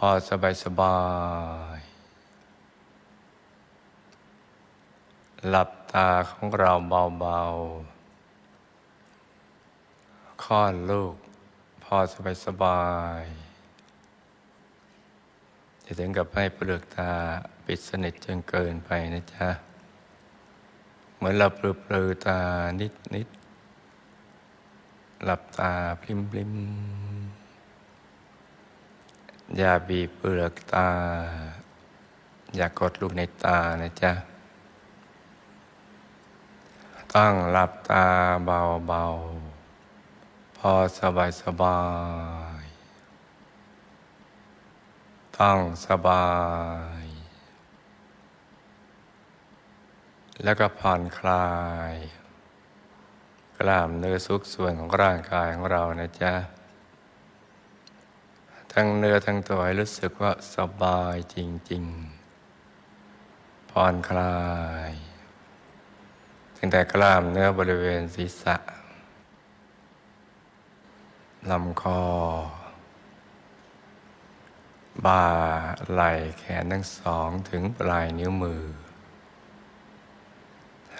พอสบายสบาย หลับตาของเราเบาๆคลอดลูก พอสบายสบายจะถึงกับให้เปลือกตาปิดสนิทจนเกินไปนะจ๊ะ เหมือนเราเปลือปลือตานิดนิดๆหลับตาพลิมพลิมๆ อย่าบีบเปลือกตา อย่ากดลูกในตานะจ๊ะต้องหลับตาเบาๆ พอสบายสบายๆต้องสบาย แล้วก็ผ่อนคลาย กล้ามเนื้อทุกส่วนของร่างกายของเรานะจ๊ะ ทั้งเนื้อทั้งตัวให้รู้สึกว่าสบายจริง ๆ ผ่อนคลายตั้งแต่กล้ามเนื้อบริเวณศีรษะลำคอ บ่าไหล่แขนทั้งสองถึงปลายนิ้วมือ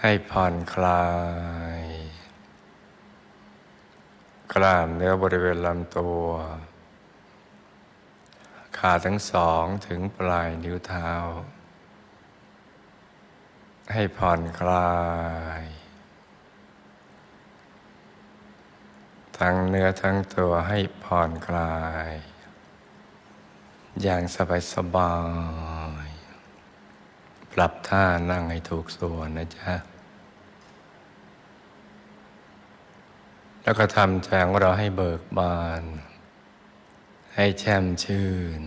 ให้ผ่อนคลาย กล้ามเนื้อบริเวณลำตัว ขาทั้งสองถึงปลายนิ้วเท้า ให้ผ่อนคลาย ทั้งเนื้อทั้งตัวให้ผ่อนคลาย อย่างสบายสบายๆปรับท่านั่งให้ถูกส่วนนะจ๊ะแล้วก็ทำใจของเราให้เบิกบาน ให้แช่มชื่น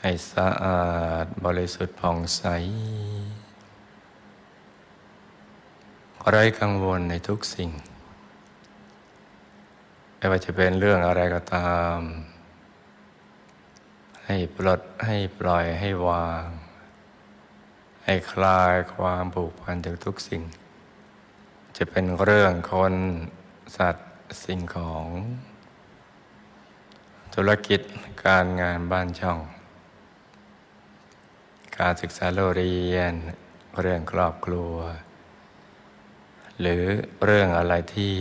ให้สะอาดบริสุทธิ์ผ่องใสไร้กังวลในทุกสิ่ง ไม่ว่าจะเป็นเรื่องอะไรก็ตาม ให้ปลดให้ปล่อยให้วาง ให้คลายความผูกพันจากทุกสิ่ง จะเป็นเรื่องคนสัตว์สิ่งของ ธุรกิจการงานบ้านช่อง การศึกษาโรงเรียน เรื่องครอบครัว หรือเรื่องอะไรที่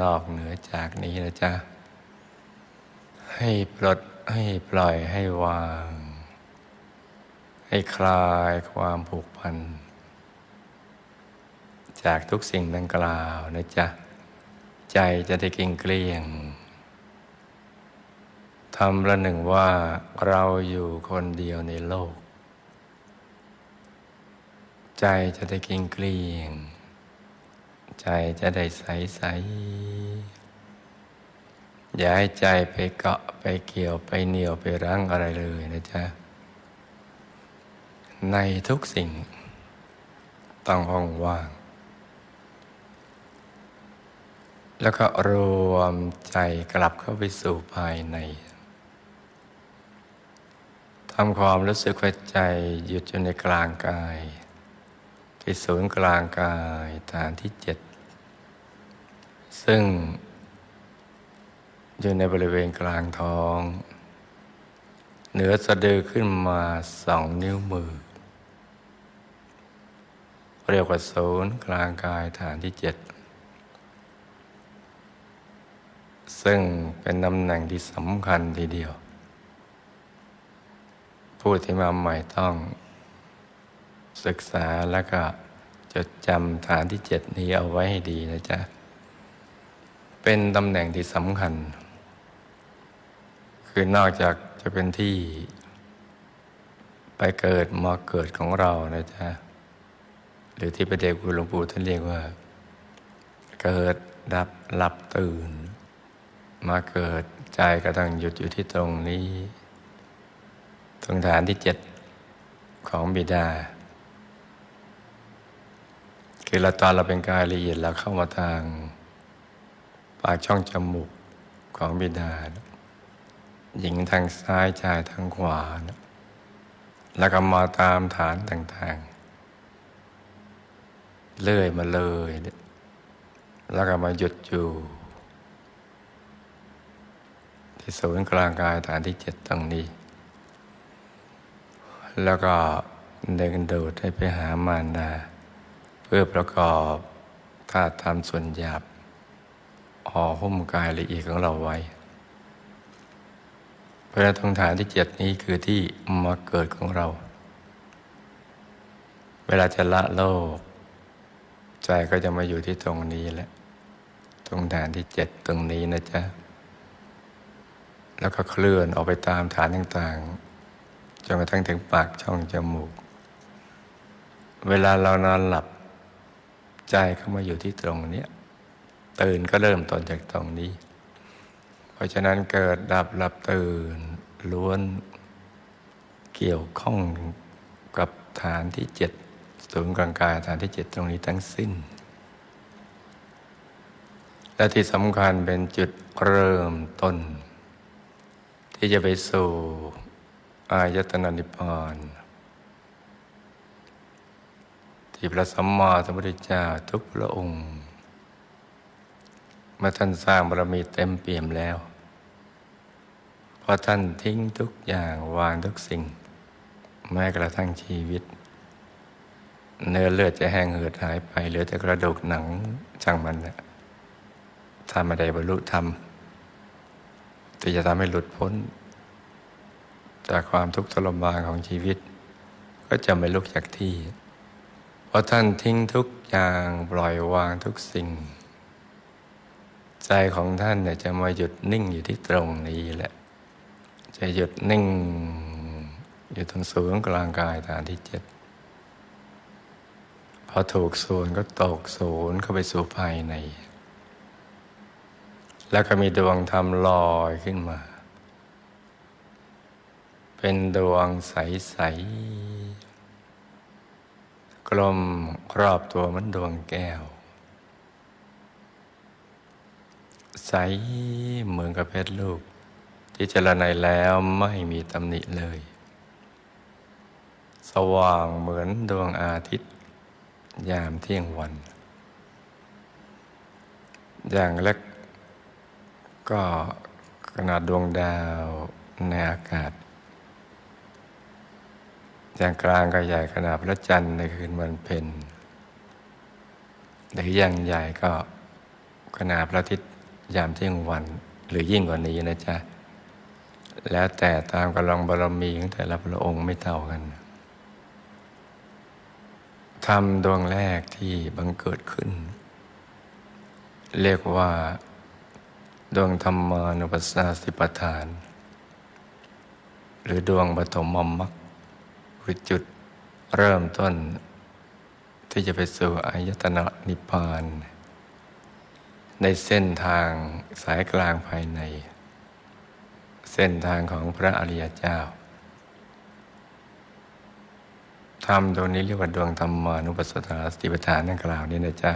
นอกเหนือจากนี้นะจ๊ะ ให้ปลดให้ปล่อยให้วาง ให้คลายความผูกพัน จากทุกสิ่งดังกล่าวนะจ๊ะ ใจจะได้เกร็งเกลี้ยง ทำละหนึ่งว่าเราอยู่คนเดียวในโลก ใจจะได้เกร็งเกลี้ยง ใจจะได้ใสใสอย่าให้ใจไปเกาะไปเกี่ยวไปเหนียวไปรั้งอะไรเลยนะจ๊ะ ในทุกสิ่ง ต้องห้องว่าง แล้วก็รวมใจกลับเข้าไปสู่ภายใน ทำความรู้สึกว่าใจหยุดอยู่ในกลางกาย ที่ศูนย์กลางกายฐานที่เจ็ดซึ่ง อยู่ในบริเวณกลางท้อง เหนือสะดือขึ้นมาสองนิ้วมือ เรียกว่าศูนย์กลางกายฐานที่เจ็ดซึ่งเป็นตำแหน่งที่สำคัญทีเดียว ผู้ที่มาใหม่ต้อง ศึกษาแล้วก็จดจำฐานที่เจ็ดนี้เอาไว้ให้ดีนะจ๊ะ เป็นตำแหน่งที่สำคัญ คือนอกจากจะเป็นที่ไปเกิดมาเกิดของเรานะจ๊ะ หรือที่ประเดชคุณหลวงปู่ท่านเรียกว่า เกิดดับหลับตื่น มาเกิดใจก็ต้องหยุดอยู่ที่ตรงนี้ ตรงฐานที่เจ็ดของบิดา คือเราตอนเราเป็นกายละเอียดเราเข้ามาทาง ปากช่องจมูกของบิดา หญิงทางซ้ายชายทางขวา แล้วก็มาตามฐานต่างๆ เลื่อยมาเลย แล้วก็มาหยุดอยู่ที่ศูนย์กลางกายฐานที่เจ็ดตรงนี้ แล้วก็ดินโดดให้ไปหามารดา เพื่อประกอบธาตุธรรมส่วนหยาบห่อหุ้มกายละเอียดของเราไว้เพราะฉะนั้นตรงฐานที่เจ็ดนี้คือที่มาเกิดของเรา เวลาจะละโลก ใจก็จะมาอยู่ที่ตรงนี้แหละ ตรงฐานที่เจ็ดตรงนี้นะจ๊ะ แล้วก็เคลื่อนออกไปตามฐานต่างๆ จนกระทั่งถึงปากช่องจมูก เวลาเรานอนหลับ ใจก็มาอยู่ที่ตรงนี้ตื่นก็เริ่มต้นจากตรงนี้ เพราะฉะนั้นเกิดดับหลับตื่นล้วนเกี่ยวข้องกับฐานที่เจ็ดศูนย์กลางกายฐานที่เจ็ดตรงนี้ทั้งสิ้น และที่สำคัญเป็นจุดเริ่มต้น ที่จะไปสู่ อายตนะนิพพานที่พระสัมมาสัมพุทธเจ้าทุกพระองค์เมื่อท่านสร้างบารมีเต็มเปี่ยมแล้วพราะท่านทิ้งทุกอย่างวางทุกสิ่ง แม้กระทั่งชีวิต เนื้อเลือดจะแห้งเหือดหายไป เหลือแต่กระดูกหนังช่างมันนะถ้าไม่ได้บรรลุธรรมที่จะทำให้หลุดพ้น จากความทุกข์ทรมานของชีวิต ก็จะไม่ลุกจากที่ เพราะท่านทิ้งทุกอย่างปล่อยวางทุกสิ่ง ใจของท่านเนี่ยจะมาหยุดนิ่งอยู่ที่ตรงนี้แหละ จะหยุดนิ่งอยู่ตรงศูนย์กลางกายฐานที่เจ็ดพอถูกศูนย์ก็ตกศูนย์เข้าไปสู่ภายใน แล้วก็มีดวงธรรมลอยขึ้นมา เป็นดวงใส ๆ กลมครอบตัวมันดวงแก้ว ใสเหมือนกับเพชรลูก ที่เจรไนแล้วไม่มีตำหนิเลย สว่างเหมือนดวงอาทิตย์ ยามเที่ยงวัน อย่างเล็กก็ขนาดดวงดาวในอากาศ อย่างกลางก็ใหญ่ขนาดพระจันทร์ในคืนวันเพ็ญหรือย่างใหญ่ก็ขนาดพระอาทิตย์ยามเที่ยงวัน หรือยิ่งกว่านี้นะจ๊ะ แล้วแต่ตามกำลังบารมีของแต่ละพระองค์ไม่เท่ากันทำดวงแรกที่บังเกิดขึ้น เรียกว่า ดวงธรรมานุปัสสนาสิปัฏฐาน หรือดวงปฐมมมรรค คือจุดเริ่มต้น ที่จะไปสู่อายตนะนิพพาน ในเส้นทางสายกลางภายใน เส้นทางของพระอริยเจ้าธรรมดวงนี้เรียกว่าดวงธรรมานุปัสสนาสติปัฏฐานนั่นกล่าวนี้นะจ๊ะ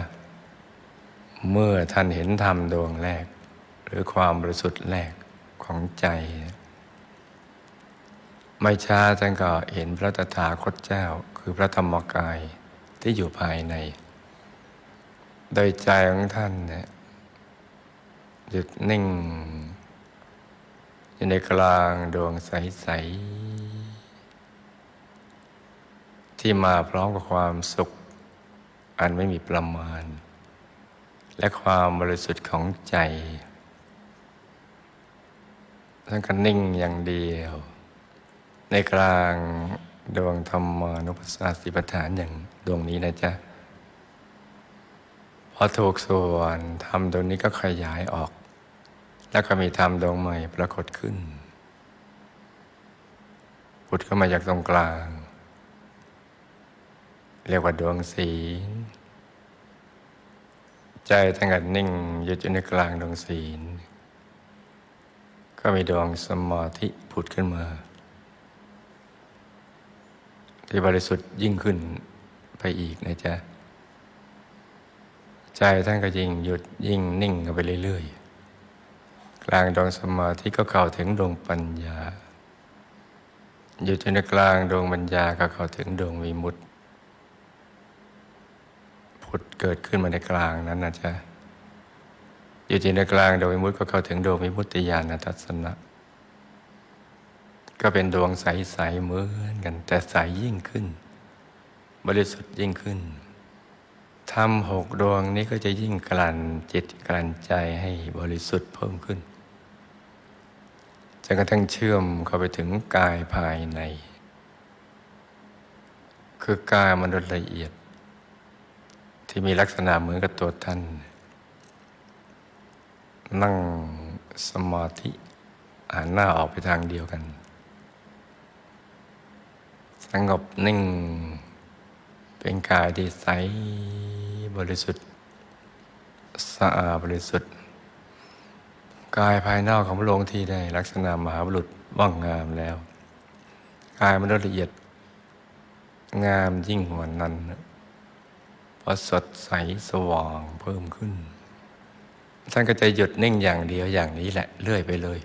เมื่อท่านเห็นธรรมดวงแรก หรือความบริสุทธิ์แรกของใจ ไม่ช้าท่านก็เห็นพระตถาคตเจ้า คือพระธรรมกายที่อยู่ภายใน โดยใจของท่านเนี่ยหยุดนิ่ง อยู่ในกลางดวงใส ๆ ที่มาพร้อมกับความสุข อันไม่มีประมาณ และความบริสุทธิ์ของใจท่านก็นิ่งอย่างเดียว ในกลางดวงธรรมานุปัสสนาสติปัฏฐานอย่างดวงนี้นะจ๊ะพอถูกส่วนธรรมดวงนี้ก็ขยายออก แล้วก็มีธรรมดวงใหม่ปรากฏขึ้นพุทธเข้ามาจากตรงกลาง เรียกว่าดวงศีลใจตั้งแต่นิ่งยุดอยู่ในกลางดวงศีล ก็มีดวงสมาธิผุดขึ้นมา ที่บริสุทธิ์ยิ่งขึ้นไปอีกนะจ๊ะ ใจท่านก็ยิ่งหยุดยิ่งนิ่งกันไปเรื่อยๆ กลางดวงสมาธิก็เข้าถึงดวงปัญญาหยุดอยู่ในกลางดวงปัญญาก็เข้าถึงดวงวิมุตติผุดเกิดขึ้นมาในกลางนั้นนะจ๊ะอยู่ที่ในกลางดวงวิมุตติก็เข้าถึงดวงวิมุตติญาณทัศนะ ก็เป็นดวงใส ๆ เหมือนกัน แต่ใสยิ่งขึ้น บริสุทธิ์ยิ่งขึ้นทำหกดวงนี้ก็จะยิ่งกลั่นจิตกลั่นใจให้บริสุทธิ์เพิ่มขึ้นจนกระทั่งเชื่อมเข้าไปถึงกายภายใน คือกายมนุษย์ละเอียด ที่มีลักษณะเหมือนกับตัวท่าน นั่งสมาธิหันหน้าออกไปทางเดียวกัน สงบนิ่ง เป็นกายที่ใสบริสุทธิ์สะอาดบริสุทธิ์ กายภายนอกของพระองค์ที่ได้ลักษณะมหาบุรุษว่างงามแล้ว กายมนุษย์ละเอียด งามยิ่งกว่านั้นเพราะสดใสสว่างเพิ่มขึ้น ท่านก็จะหยุดนิ่งอย่างเดียวอย่างนี้แหละเรื่อยไปเลย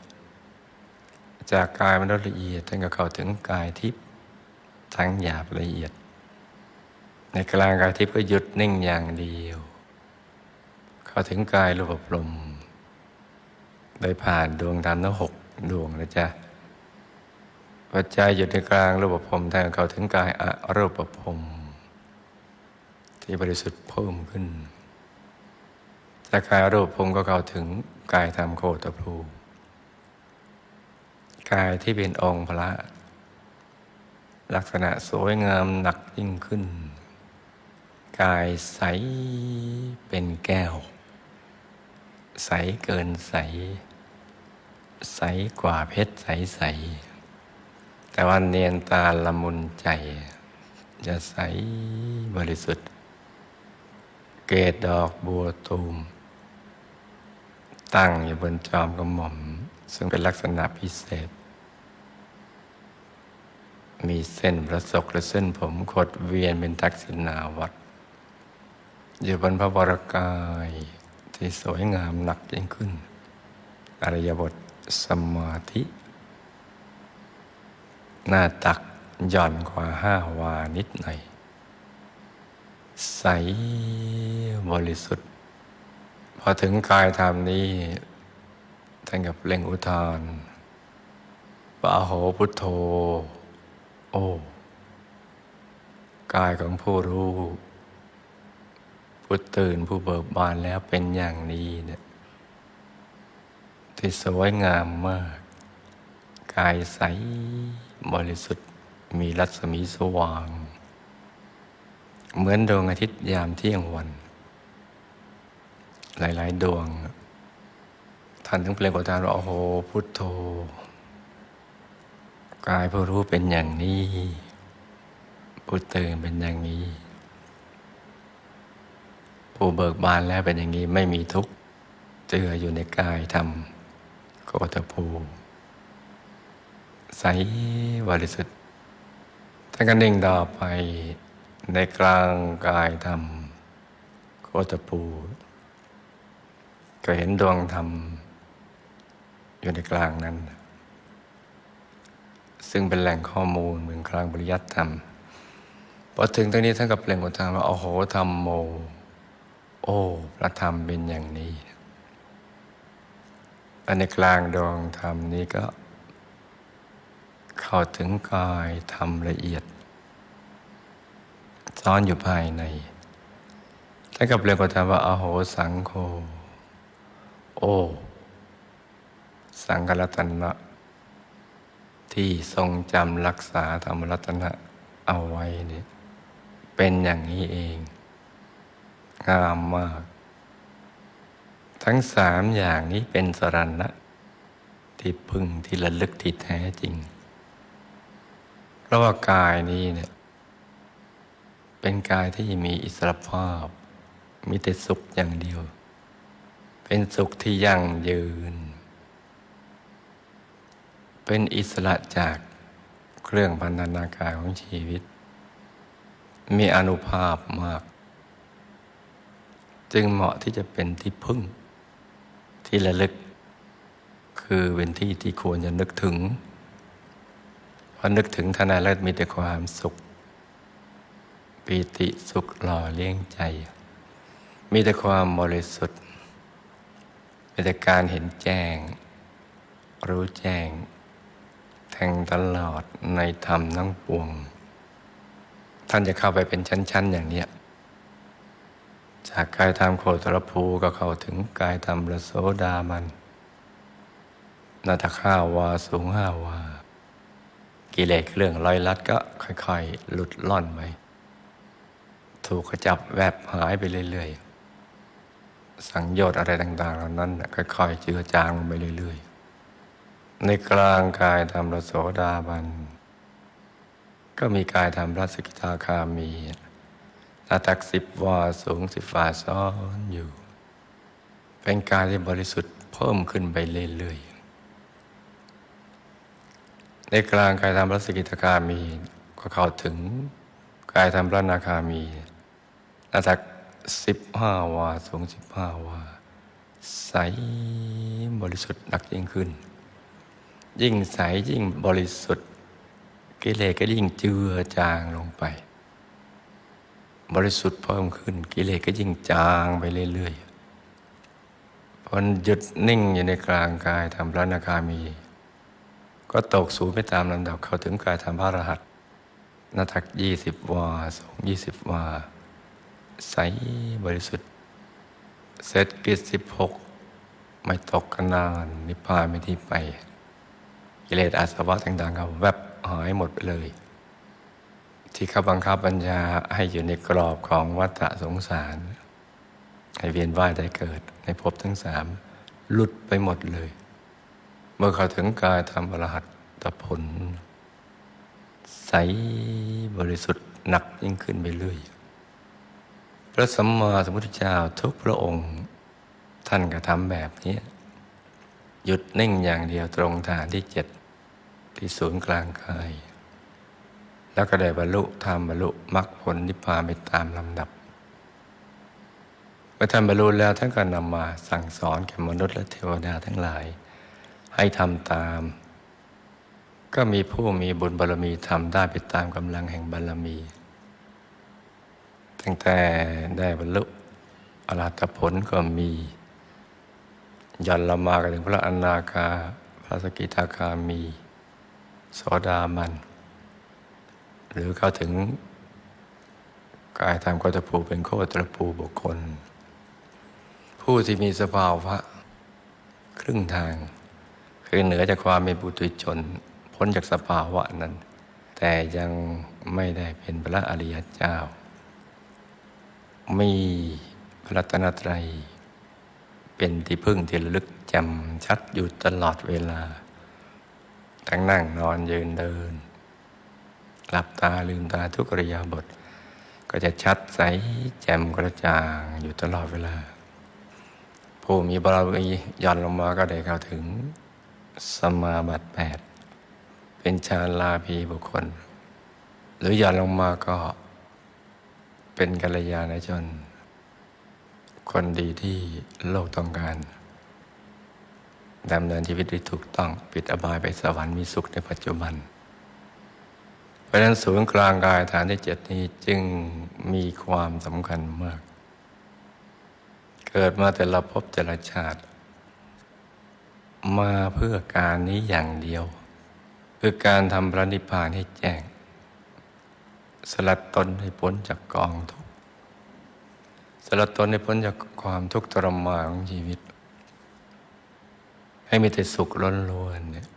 จากกายมนุษย์ละเอียดท่านก็เข้าถึงกายทิพย์ ทั้งหยาบละเอียด ในกลางกายทิพย์ก็หยุดนิ่งอย่างเดียว เข้าถึงกายรูปพรมโดยผ่านดวงธรรมทั้งหกดวงนะจ๊ะปัจจัยหยุดในกลางรูปพรหมทานเข้าถึงกายอรูปพรมที่บริสุทธิ์เพิ่มขึ้นจากกายรูปพรมก็เข้าถึงกายธรรมโคตภูกายที่เป็นองค์พระ ลักษณะสวยงามหนักยิ่งขึ้น กายใสเป็นแก้ว ใสเกินใส ใสกว่าเพชรใสใส แต่ว่าเนียนตาละมุนใจ จะใสบริสุทธิ์ เกตดอกบัวตูม ตั้งอยู่บนจอมกระหม่อม ซึ่งเป็นลักษณะพิเศษ มีเส้นประศกและเส้นผมขดเวียนเป็นทักษิณาวัดอยู่บนพระวรกายที่สวยงามหนักยิ่งขึ้น อริยบทสมาธิ หน้าตักหย่อนกว่าห้าวานิดหน่อย ใสบริสุทธิ์ พอถึงกายธรรมนี้ท่านกับเล่งอุทานปะโหพุทโธ โอ้กายของผู้รู้ผู้ตื่นผู้เบิกบานแล้วเป็นอย่างนี้เนี่ยที่สวยงามมาก กายใสบริสุทธิ์มีรัศมีสว่าง เหมือนดวงอาทิตย์ยามเที่ยงวัน หลาย ๆ ดวง ท่านถึงเปล่งอุทานว่าโอ้โหพุทโธ กายผู้รู้เป็นอย่างนี้ผู้ตื่นเป็นอย่างนี้ ผู้เบิกบานแล้วเป็นอย่างนี้ไม่มีทุกข์เจืออยู่ในกายธรรมโกตภูใสบริสุทธิ์ท่านก็นิ่งต่อไปในกลางกายธรรมโคตภูก็เห็นดวงธรรมอยู่ในกลางนั้น ซึ่งเป็นแหล่งข้อมูลเหมือนกลางปริยัติธรรมพอถึงตรงนี้ท่านก็เปล่งอุทานว่าโอ้โหธรรมโม โอ้พระธรรมเป็นอย่างนี้และในกลางดวงธรรมนี้ก็ เข้าถึงกายธรรมละเอียดซ่อนอยู่ภายในท่านก็เปล่งอุทานว่าอโหสังโฆโอ้สังฆรัตนะ ที่ทรงจำรักษาธรรมรัตนะเอาไว้เนี่ยเป็นอย่างนี้เอง งามมาก ทั้งสามอย่างนี้เป็นสรณะ ที่พึ่งที่ระลึกที่แท้จริง เพราะว่ากายนี้เนี่ยเป็นกายที่มีอิสรภาพ มีแต่สุขอย่างเดียว เป็นสุขที่ยั่งยืน เป็นอิสระจากเครื่องพันธนาการของชีวิต มีอนุภาพมาก จึงเหมาะที่จะเป็นที่พึ่ง ที่ระลึก คือเป็นที่ที่ควรจะนึกถึงพอนึกถึงทนายแล้วมีแต่ความสุข ปีติสุขหล่อเลี้ยงใจ มีแต่ความบริสุทธิ์มีแต่การเห็นแจ้ง รู้แจ้ง ทงตลอดในธรรมทั้งปวง ท่านจะเข้าไปเป็นชั้น ๆ อย่างเนี้ยจากกายธรรมโคตรภูก็เข้าถึงกายธรรมระโสดามัน นาตข้าวาสูงห้าวา กิเลสเครื่องลอยลัดก็ค่อย ๆ หลุดล่อนไปถูกขจับแวบหายไปเรื่อย ๆ สังโยชน์อะไรต่าง ๆ เหล่านั้นค่อย ๆ เจือจางลงไปเรื่อย ๆ ในกลางกายธรรมระโสดาบัน ก็มีกายธรรมพระสกิทาคามีหน้าตักสิบวาสูงสิบวาซ้อนอยู่ เป็นกายที่บริสุทธิ์เพิ่มขึ้นไปเรื่อยๆ ในกลางกายธรรมพระสกิทาคามีก็เข้าถึงกายธรรมพระนาคามีหน้าตักสิบห้าวาสูงสิบห้าวาใสบริสุทธิ์หนักยิ่งขึ้น ยิ่งใสยิ่งบริสุทธิ์ กิเลสก็ยิ่งเจือจางลงไป บริสุทธิ์เพิ่มขึ้น กิเลสก็ยิ่งจางไปเรื่อยๆพอหยุดนิ่งอยู่ในกลางกายทำพระนาคามี ก็ตกสูงไปตามลำดับเข้าถึงกายทำพระรหัสนาทักยี่สิบวาสูงยี่สิบวา ใสบริสุทธิ์ เสร็จกิจสิบหกไม่ตกกันนานนิพพานไม่ที่ไป กิเลสอาสวะต่างๆก็แวบหายหมดไปเลย ที่เขาบังคับบัญชาให้อยู่ในกรอบของวัฏสงสาร ให้เวียนว่ายได้เกิด ในภพทั้งสามหลุดไปหมดเลย เมื่อเขาถึงกายธรรมอรหัตตผล ใสบริสุทธิ์หนักยิ่งขึ้นไปเรื่อยพระสัมมาสัมพุทธเจ้าทุกพระองค์ท่านก็ทำแบบนี้ หยุดนิ่งอย่างเดียวตรงฐานที่เจ็ด ที่ศูนย์กลางกาย แล้วก็ได้บรรลุธรรมบรรลุมรรคผลนิพพานไปตามลำดับ เมื่อท่านบรรลุแล้วท่านก็นำมาสั่งสอนแก่มนุษย์และเทวดาทั้งหลาย ให้ทำตาม ก็มีผู้มีบุญบารมีทำได้ไปตามกำลังแห่งบารมี ตั้งแต่ได้บรรลุอรหัตผลก็มียันละมากันถึงพระอนาคาพระสกิทาคามี โสดามัน หรือเข้าถึงกายธรรมก็จะผูเป็นโคตรภูบุคคล ผู้ที่มีสภาวะครึ่งทาง คือเหนือจากความเป็นบุตุชน พ้นจากสภาวะนั้น แต่ยังไม่ได้เป็นพระอริยเจ้า มีพระรัตนตรัย เป็นที่พึ่งที่ระลึกจำชัดอยู่ตลอดเวลา ทั้งนั่งนอนยืนเดิน หลับตาลืมตาทุกอริยาบท ก็จะชัดใสแจ่มกระจ่างอยู่ตลอดเวลา ผู้มีบารมีย่อนลงมาก็ได้เข้าถึงสมาบัติแปดเป็นฌานลาภีบุคคล หรือย่อนลงมาก็เป็นกัลยาณชน คนดีที่โลกต้องการ ดำเนินชีวิตที่ถูกต้อง ปิดอบายไปสวรรค์มีสุขในปัจจุบัน เพราะฉะนั้นศูนย์กลางกายฐานที่เจ็ดนี้จึงมีความสำคัญมาก เกิดมาแต่ละภพแต่ละชาติ มาเพื่อการนี้อย่างเดียว คือการทำพระนิพพานให้แจ้ง สลัดตนให้พ้นจากกองทุกข์สลัดตนให้พ้นจากความทุกข์ทรมานของชีวิต ให้มีแต่สุขล้นล้วนเนี่ย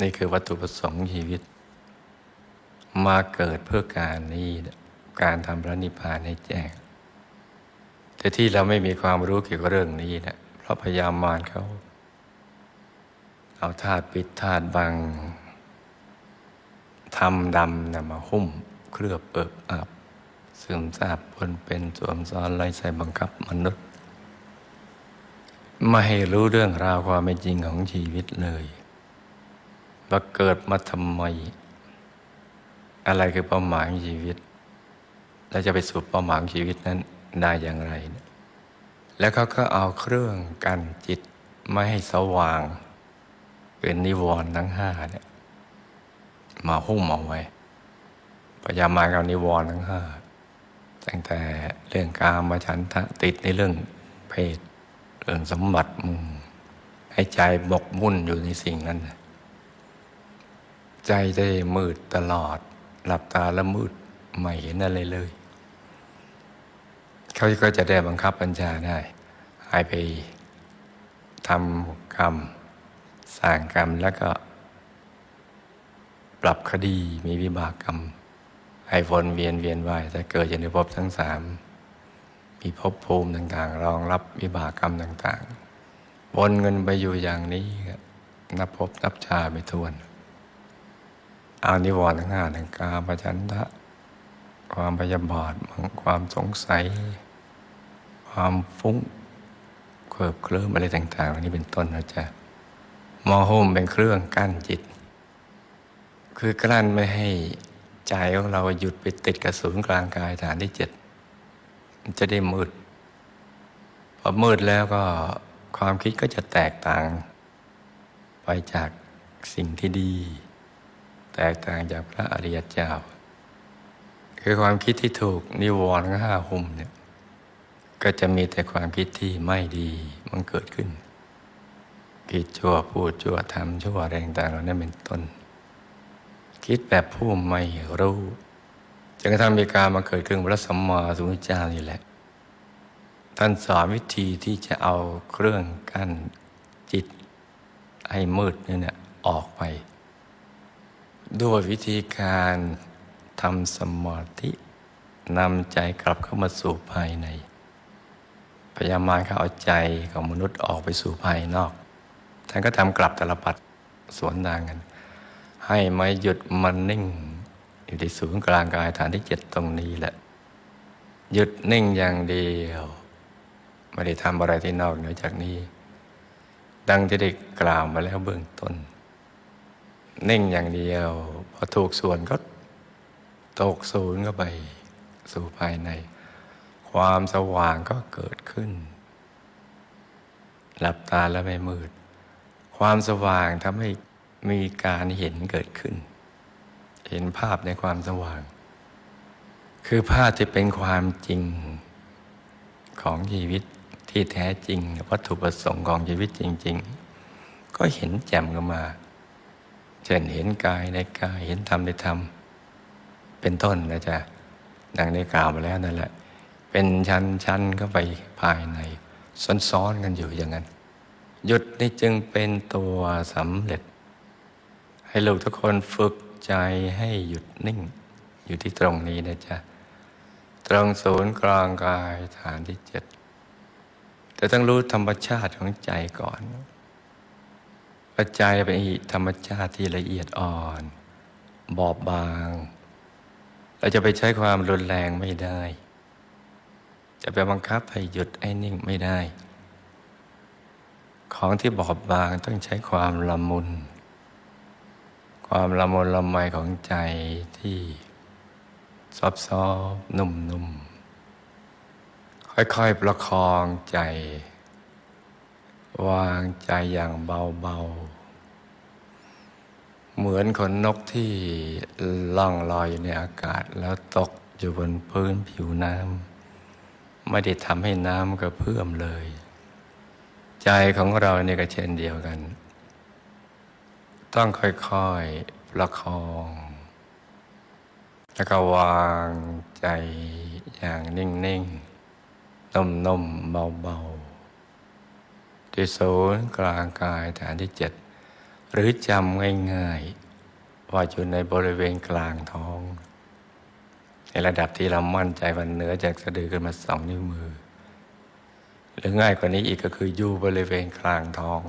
นี่คือวัตถุประสงค์ชีวิต มาเกิดเพื่อการนี้การทำพระนิพพานให้แจ้งแต่ที่เราไม่มีความรู้เกี่ยวกับเรื่องนี้เนะเพราะพยายามมารเขา เอาธาตุปิดธาตุบังทำดำนะมาหุ้ม เคลือบเอิบอับซึมซาบปนเป็นสวมซ้อนไรใส่บังคับมนุษย์ ไม่รู้เรื่องราวความเป็นจริงของชีวิตเลยว่าเกิดมาทำไม อะไรคือเป้าหมายของชีวิต และจะไปสู่เป้าหมายของชีวิตนั้นได้อย่างไร แล้วเขาก็เอาเครื่องกันจิตไม่ให้สว่าง เป็นนิวรณ์ทั้งห้าเนี่ยมาหุ้มเอาไว้พยายามมาเอานิวรณ์ทั้งห้าตั้งแต่เรื่องกามฉันทะติดในเรื่องเพศ เรื่องสมบัติมุมให้ใจบกมุ่นอยู่ในสิ่งนั้น ใจได้มืดตลอด หลับตาแล้วมืดไม่เห็นอะไรเลย เขาก็จะได้บังคับบัญชาได้ให้ไปทำกรรม สร้างกรรมแล้วก็ ปรับคดีมีวิบากกรรม ให้วนเวียนเวียนว่ายแต่เกิดอยู่ในภพทั้งสาม มีภพภูมิต่างๆ รองรับวิบากกรรมต่างๆ วนเงินไปอยู่อย่างนี้ครับนับภพนับชาไม่ทวนอานิวรณ์ทั้งห้าทั้งกามฉันทะความพยาบาทความสงสัย ความฟุ้งเคลิบเคลิ้มอะไรต่างๆนี้เป็นต้นนะจ๊ะมอโฮมเป็นเครื่องกั้นจิต คือกลั้นไม่ให้ใจของเราหยุดไปติดกับศูนย์กลางกายฐานที่เจ็ด จะได้มืด พอมืดแล้วก็ความคิดก็จะแตกต่าง ไปจากสิ่งที่ดี แตกต่างจากพระอริยเจ้า คือความคิดที่ถูกนิวรณ์ทั้งห้าหุมเนี่ยก็จะมีแต่ความคิดที่ไม่ดีมันเกิดขึ้น คิดชั่วพูดชั่วทำชั่วอะไรต่างๆเหล่านั้นเป็นต้น คิดแบบผู้ไม่รู้ จนกระทั่งมีการมาเกิดขึ้นพระสัมมาสัมพุทธเจ้านี่แหละ ท่านสอนวิธีที่จะเอาเครื่องกั้นจิตให้มืดนี่เนี่ยออกไป ด้วยวิธีการทำสมาธินำใจกลับเข้ามาสู่ภายใน พยายามมารเขาเอาใจของมนุษย์ออกไปสู่ภายนอก ท่านก็ทำกลับตลปัดสวนทางกัน ให้มาหยุดมันนิ่ง อยู่ที่ศูนย์กลางกายฐานที่เจ็ดตรงนี้แหละ หยุดนิ่งอย่างเดียว ไม่ได้ทำอะไรที่นอกเหนือจากนี้ ดังที่ได้กล่าวมาแล้วเบื้องต้น นิ่งอย่างเดียวพอถูกส่วนก็ตกศูนย์เข้าไปสู่ภายใน ความสว่างก็เกิดขึ้น หลับตาแล้วไม่มืด ความสว่างทำให้มีการเห็นเกิดขึ้น เห็นภาพในความสว่าง คือภาพที่เป็นความจริงของชีวิตที่แท้จริง วัตถุประสงค์ของชีวิตจริง ๆ ก็เห็นแจ่มกันมาเช่นเห็นกายในกายเห็นธรรมในธรรม เป็นต้นนะจ๊ะดังได้กล่าวมาแล้วนั่นแหละ เป็นชั้นๆเข้าไปภายใน ซ้อนๆกันอยู่อย่างนั้น หยุดนี่จึงเป็นตัวสำเร็จ ให้ลูกทุกคนฝึก ใจให้หยุดนิ่ง อยู่ที่ตรงนี้นะจ๊ะ ตรงศูนย์กลางกายฐานที่เจ็ดแต่ต้องรู้ธรรมชาติของใจก่อนปัจจัยเป็นธรรมชาติที่ละเอียดอ่อน บอบบาง เราจะไปใช้ความรุนแรงไม่ได้ จะไปบังคับให้หยุดให้นิ่งไม่ได้ ของที่บอบบางต้องใช้ความละมุน ความละมุนละไมของใจที่ซอบซอบนุ่มนุ่มค่อยๆประคองใจ วางใจอย่างเบาๆ เหมือนขนนกที่ล่องลอยอยู่ในอากาศ แล้วตกอยู่บนพื้นผิวน้ำไม่ได้ทำให้น้ำกระเพื่อมเลย ใจของเราเนี่ยก็เช่นเดียวกัน ต้องค่อยๆประคอง แล้วก็วางใจอย่างนิ่งๆ นุ่มๆ เบาๆ ที่ศูนย์กลางกายฐานที่เจ็ด หรือจำง่ายๆ ว่าอยู่ในบริเวณกลางท้อง ในระดับที่เรามั่นใจว่าเหนือจากสะดือขึ้นมาสองนิ้วมือ หรือง่ายกว่านี้อีกก็คืออยู่บริเวณกลางท้อง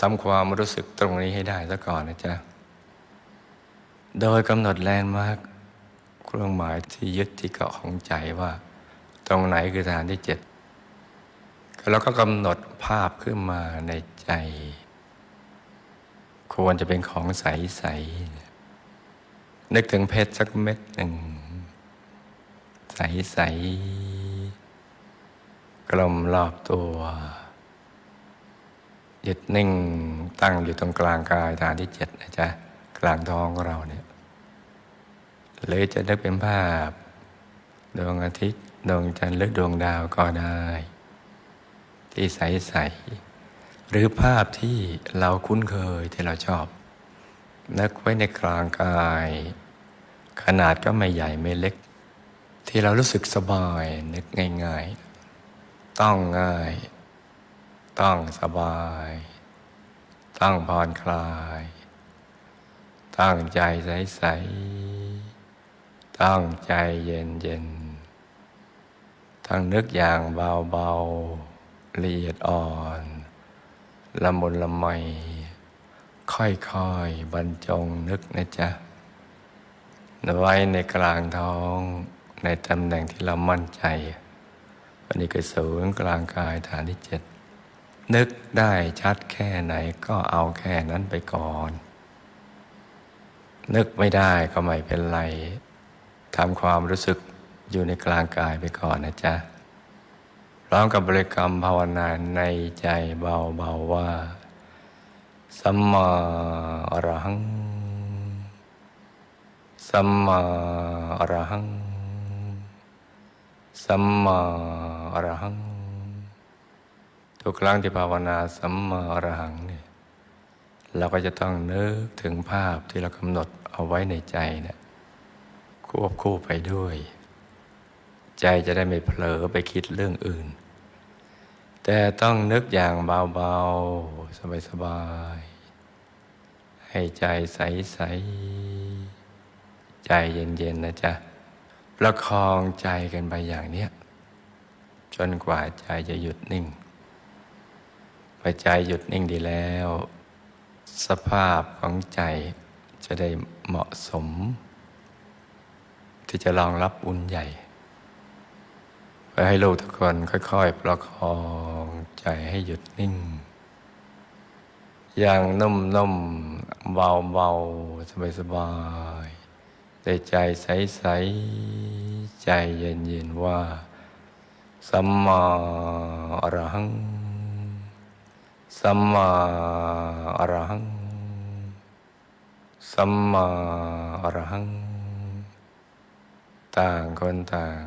ทำความรู้สึกตรงนี้ให้ได้ซะก่อนนะจ๊ะ โดยกำหนดแลนด์มาร์คเครื่องหมายที่ยึดที่เกาะของใจว่า ตรงไหนคือฐานที่เจ็ดแล้วก็กำหนดภาพขึ้นมาในใจ ควรจะเป็นของใส ๆ นึกถึงเพชรสักเม็ดหนึ่ง ใส ๆ กลมรอบตัว ยุดนิ่งตั้งอยู่ตรงกลางกายฐานที่เจ็ดนะจ๊ะกลางท้องของเราเนี่ยหรือจะได้เป็นภาพ ดวงอาทิตย์ดวงจันทร์หรือดวงดาวก็ได้ ที่ใสๆหรือภาพที่เราคุ้นเคยที่เราชอบ นึกไว้ในกลางกาย ขนาดก็ไม่ใหญ่ไม่เล็ก ที่เรารู้สึกสบายนึกง่าย ๆ ต้องง่าย ตั้งสบาย ตั้งผ่อนคลาย ตั้งใจใสๆตั้งใจเย็นๆทั้งนึกอย่างเบาๆละเอียดอ่อนละมุนละไม ค่อยๆบรรจงนึกนะจ๊ะไว้ในกลางท้องในตำแหน่งที่เรามั่นใจ วันนี้คือศูนย์กลางกายฐานที่เจ็ด นึกได้ชัดแค่ไหนก็เอาแค่นั้นไปก่อน นึกไม่ได้ก็ไม่เป็นไรทำความรู้สึกอยู่ในกลางกายไปก่อนนะจ๊ะพร้อมกับบริกรรมภาวนาในใจเบาๆว่าสัมมาอรหังสัมมาอรหังสัมมาอรหัง ทุกครั้งที่ภาวนาสัมมาอรหังเนี่ยเราก็จะต้องนึกถึงภาพที่เรากำหนดเอาไว้ในใจเนี่ยควบคู่ไปด้วย ใจจะได้ไม่เผลอไปคิดเรื่องอื่น แต่ต้องนึกอย่างเบาๆ สบายๆ ให้ใจใสๆ ใจเย็นๆนะจ๊ะ ประคองใจกันไปอย่างเนี้ยจนกว่าใจจะหยุดนิ่ง อใจหยุดนิ่งดีแล้ว สภาพของใจจะได้เหมาะสม ที่จะรองรับบุญใหญ่ไปให้ลูกทุกคนค่อยๆ ประคองใจให้หยุดนิ่ง อย่างนุ่มๆเบาๆสบายๆได้ใจใสๆใจเย็นๆว่า สัมมาอรหัง สัมมาอรหัง สัมมาอรหัง ต่างคนต่าง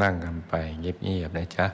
นั่งกันไปเงียบๆนะจ๊ะ